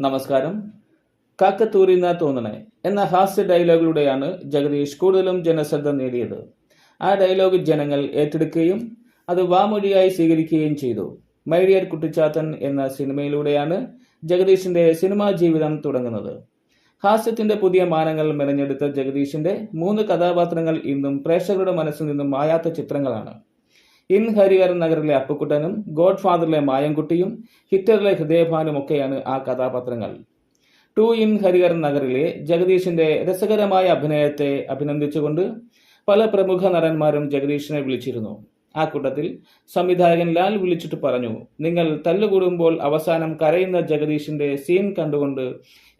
നമസ്കാരം. കാക്കത്തൂരിന്ന തോന്നണേ എന്ന ഹാസ്യ ഡയലോഗിലൂടെയാണ് ജഗദീഷ് കൂടുതലും ജനശ്രദ്ധ നേടിയത്. ആ ഡയലോഗ് ജനങ്ങൾ ഏറ്റെടുക്കുകയും അത് വാമൊഴിയായി സ്വീകരിക്കുകയും ചെയ്തു. മൈഡിയർ കുട്ടിച്ചാത്തൻ എന്ന സിനിമയിലൂടെയാണ് ജഗദീഷിന്റെ സിനിമാ ജീവിതം തുടങ്ങുന്നത്. ഹാസ്യത്തിന്റെ പുതിയ മാനങ്ങൾ മെനഞ്ഞെടുത്ത ജഗദീഷിന്റെ മൂന്ന് കഥാപാത്രങ്ങൾ ഇന്നും പ്രേക്ഷകരുടെ മനസ്സിൽ നിന്നും മായാത്ത ചിത്രങ്ങളാണ്. ഇൻ ഹരിഹരൻ നഗറിലെ അപ്പുക്കുട്ടനും ഗോഡ് ഫാദറിലെ മായൻകുട്ടിയും ഹിറ്ററിലെ ഹൃദയഭാനും ഒക്കെയാണ് ആ കഥാപാത്രങ്ങൾ. ടു ഇൻ ഹരിഹരൻ നഗറിലെ ജഗദീഷിന്റെ രസകരമായ അഭിനയത്തെ അഭിനന്ദിച്ചുകൊണ്ട് പല പ്രമുഖ നടന്മാരും ജഗദീഷിനെ വിളിച്ചിരുന്നു. ആ കൂട്ടത്തിൽ സംവിധായകൻ ലാൽ വിളിച്ചിട്ട് പറഞ്ഞു നിങ്ങൾ തല്ലുകൂടുമ്പോൾ അവസാനം കരയുന്ന ജഗദീഷിന്റെ സീൻ കണ്ടുകൊണ്ട്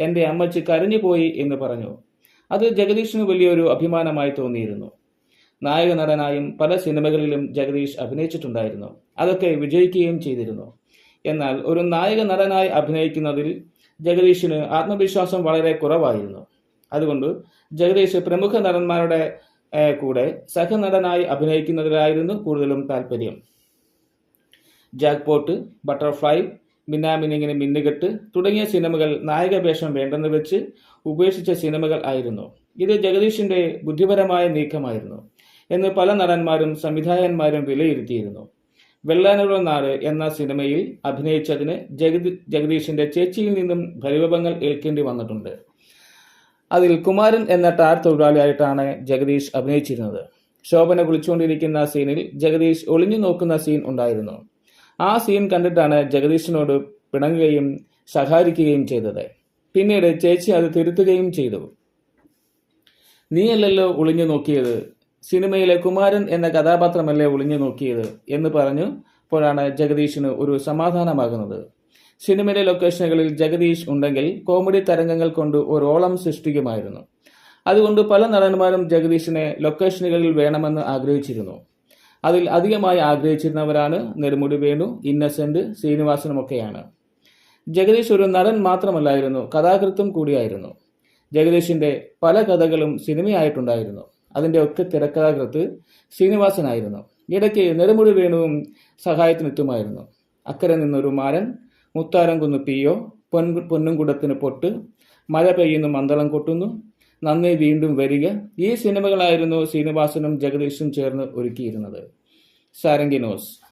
എന്റെ അമ്മച്ചി കരഞ്ഞുപോയി എന്ന് പറഞ്ഞു. അത് ജഗദീഷിന് വലിയൊരു അഭിമാനമായി തോന്നിയിരുന്നു. നായക നടനായും പല സിനിമകളിലും ജഗദീഷ് അഭിനയിച്ചിട്ടുണ്ടായിരുന്നു. അതൊക്കെ വിജയിക്കുകയും ചെയ്തിരുന്നു. എന്നാൽ ഒരു നായക നടനായി അഭിനയിക്കുന്നതിൽ ജഗദീഷിന് ആത്മവിശ്വാസം വളരെ കുറവായിരുന്നു. അതുകൊണ്ട് ജഗദീഷ് പ്രമുഖ നടന്മാരുടെ കൂടെ സഹനടനായി അഭിനയിക്കുന്നതിലായിരുന്നു കൂടുതലും താല്പര്യം ജാക്ക്പോട്ട് ബട്ടർഫ്ലൈ മിന്നാമിനിങ്ങിന് മിന്നുകെട്ട് തുടങ്ങിയ സിനിമകൾ നായകവേഷം വേണ്ടെന്ന് വെച്ച് ഉപേക്ഷിച്ച സിനിമകൾ ആയിരുന്നു. ഇത് ജഗദീഷിന്റെ ബുദ്ധിപരമായ നീക്കമായിരുന്നു. എന്ന് പല നടന്മാരും സംവിധായകന്മാരും വിലയിരുത്തിയിരുന്നു. വെള്ളാനുള്ള നാട് എന്ന സിനിമയിൽ അഭിനയിച്ചതിന് ജഗദി ജഗദീഷിന്റെ ചേച്ചിയിൽ നിന്നും ഭരിവഭങ്ങൾ ഏൽക്കേണ്ടി വന്നിട്ടുണ്ട്. അതിൽ കുമാരൻ എന്ന ടാർ തൊഴിലാളിയായിട്ടാണ് ജഗദീഷ് അഭിനയിച്ചിരുന്നത്. ശോഭന കുളിച്ചുകൊണ്ടിരിക്കുന്ന സീനിൽ ജഗദീഷ് ഒളിഞ്ഞു നോക്കുന്ന സീൻ ഉണ്ടായിരുന്നു. ആ സീൻ കണ്ടിട്ടാണ് ജഗദീഷിനോട് പിണങ്ങുകയും സഹായിക്കുകയും ചെയ്തത്. പിന്നീട് ചേച്ചി അത് തിരുത്തുകയും ചെയ്തു. നീയല്ലല്ലോ ഒളിഞ്ഞു നോക്കിയത്. സിനിമയിലെ കുമാരൻ എന്ന കഥാപാത്രമല്ലേ ഒളിഞ്ഞു നോക്കിയത് എന്ന് പറഞ്ഞു അപ്പോഴാണ് ജഗദീഷിന് ഒരു സമാധാനമാകുന്നത്. സിനിമയിലെ ലൊക്കേഷനുകളിൽ ജഗദീഷ് ഉണ്ടെങ്കിൽ കോമഡി തരംഗങ്ങൾ കൊണ്ട് ഒരോളം സൃഷ്ടിക്കുമായിരുന്നു. അതുകൊണ്ട് പല നടന്മാരും ജഗദീഷിനെ ലൊക്കേഷനുകളിൽ വേണമെന്ന് ആഗ്രഹിച്ചിരുന്നു. അതിൽ അധികമായി ആഗ്രഹിച്ചിരുന്നവരാണ് നെടുമുടി വേണു ഇന്നസെന്റ് ശ്രീനിവാസനുമൊക്കെയാണ്. ജഗദീഷ് ഒരു നടൻ മാത്രമല്ലായിരുന്നു കഥാകൃത്തും കൂടിയായിരുന്നു. ജഗദീഷിന്റെ പല കഥകളും സിനിമയായിട്ടുണ്ടായിരുന്നു. അതിന്റെ ഒക്കെ തിരക്കഥാകൃത്ത് ശ്രീനിവാസനായിരുന്നു. ഇടയ്ക്ക് നെടുമുടി വേണുവും സഹായത്തിനെത്തുമായിരുന്നു. അക്കരെ നിന്നൊരു മാരൻ മുത്താരം കുന്നു പിയോ പൊൻ പൊന്നുംകുടത്തിന് പൊട്ട് മഴ പെയ്യുന്നു മന്ദളം കൊട്ടുന്നു നന്ദി വീണ്ടും വരിക. ഈ സിനിമകളായിരുന്നു ശ്രീനിവാസനും ജഗദീഷും ചേർന്ന് ഒരുക്കിയിരുന്നത്. സാരംഗിനോസ്